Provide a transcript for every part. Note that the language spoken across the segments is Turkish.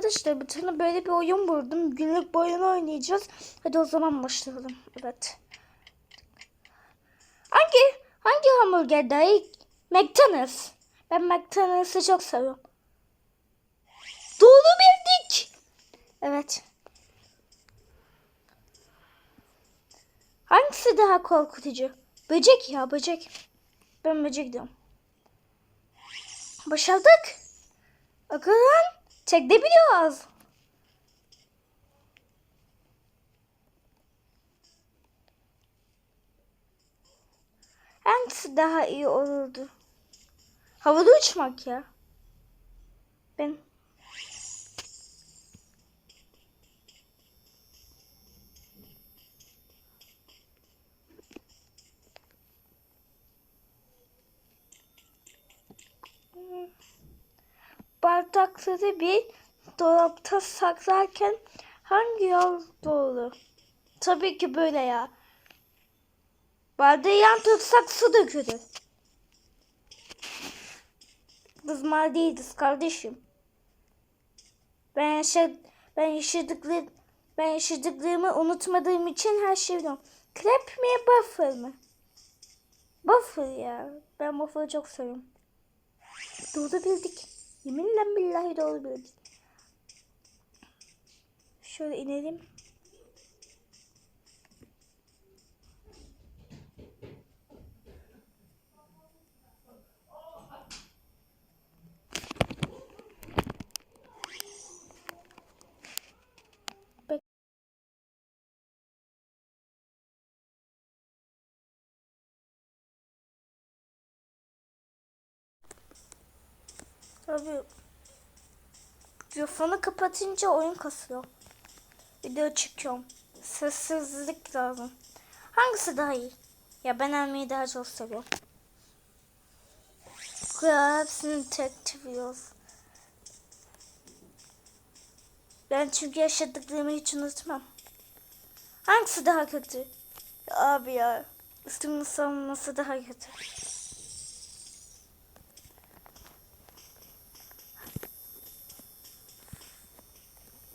Arkadaşlar bir tane böyle bir oyun buldum. Günlük bu oynayacağız. Hadi o zaman başlayalım. Evet. Hangi hangi hamburger daha iyi? McDonald's. Ben McDonald's'ı çok seviyorum. Doğru bildik. Evet. Hangisi daha korkutucu? Böcek ya böcek. Ben böcek diyorum. Başardık. Akıllan. Tek de biliyoruz. Hangisi daha iyi olurdu? Havada uçmak ya. Ben bardakları bir dolapta saklarken hangi yol doğru? Tabii ki böyle ya. Bardağı yan tutsak su dökülür. Biz mal değiliz kardeşim. Ben yaşa ben yaşadıkları ben yaşadıklarımı unutmadığım için her şeyi biliyorum. Krep mi waffle mı? Waffle ya. Ben waffle'ı çok seviyorum. Doğru bildik. Yeminle billahi doğru. Şöyle inelim. Abi mikrofonu kapatınca oyun kasıyor. Video çıkıyorum. Sessizlik lazım. Hangisi daha iyi? Ya ben Elmi'yi daha çok seviyorum. Ya hepsini tek seviyoruz. Ben çünkü yaşadıklarımı hiç unutmam. Hangisi daha kötü? Abi ya. Üstümün savunması daha kötü.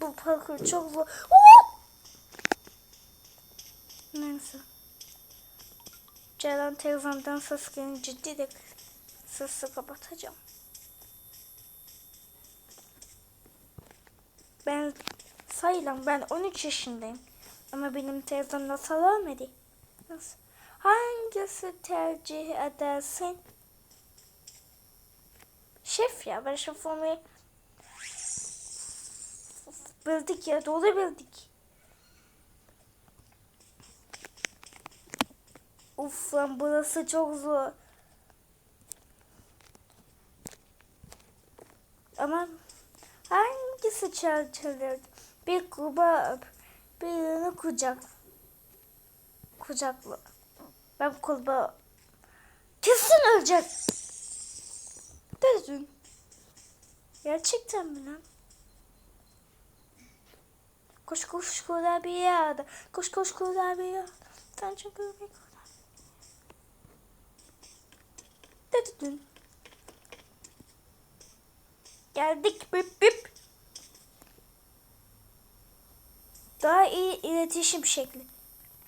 Bu parkur çok zor. Oo! Neyse. Ceylan teyzemden ses gelince ciddi de sesi kapatacağım. Ben sayılan ben 13 yaşındayım. Ama benim teyzem nasıl ölmedi? Nasıl? Hangisi tercih edersin? Şef ya ben şef olmayı bildik ya doğru bildik. Uf lan burası çok zor. Ama hangisi çerçeveler? Bir kuba birini kucak. Kucaklı. Ben kulba kesin ölecek. Dedin. Gerçekten mi lan? Koş koş kurabiye. Koş koş kurabiye. Sen çok kurabiye. Dedin. Geldik bip bip. Daha iyi iletişim şekli.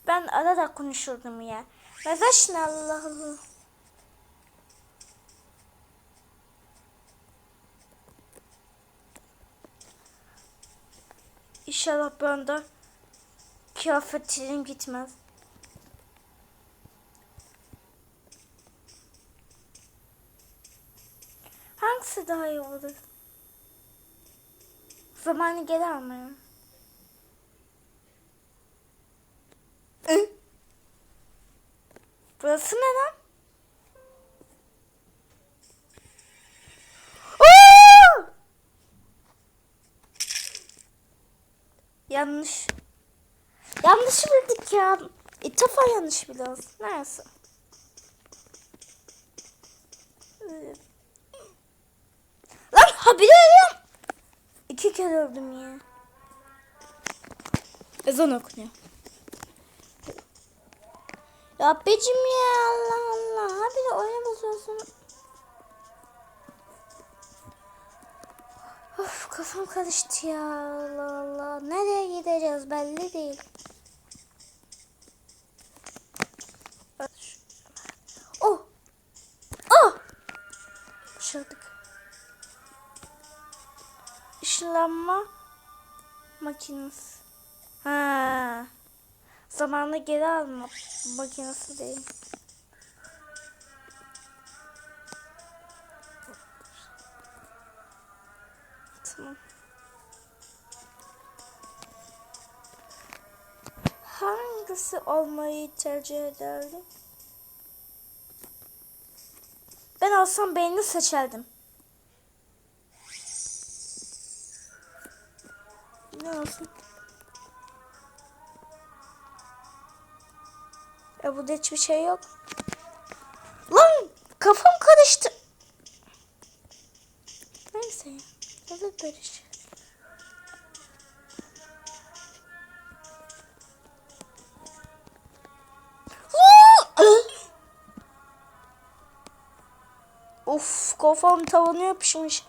Ben arada konuşurdum ya. Mesaj ne Allah Allah. İnşallah ben de kıyafetlerim gitmez. Hangisi daha iyi olur? Zamanı geri almaya. Burası ne lan? Yanlış. Yanlış bildik ya. İlk defa yanlış biliyoruz. Neyse. Lan habire ölüyorum. İki kere öldüm ya. Ezan okunuyor. Rabbicim ya Allah Allah. Habire oyuna bozuyorsun. Of kafam karıştı ya. Allah Allah. Nereye gideceğiz belli değil. Oh. Oh. Başardık. Işınlanma makinesi. Ha. Zamanı geri alma makinesi değil. Tamam. Hangisi olmayı tercih ederdim? Ben olsam beğeni seçerdim. Ne olsun? E burada hiçbir şey yok. Lan kafam karıştı. Neyse ya. Böyle şey. Of kafam tavana yapışmış.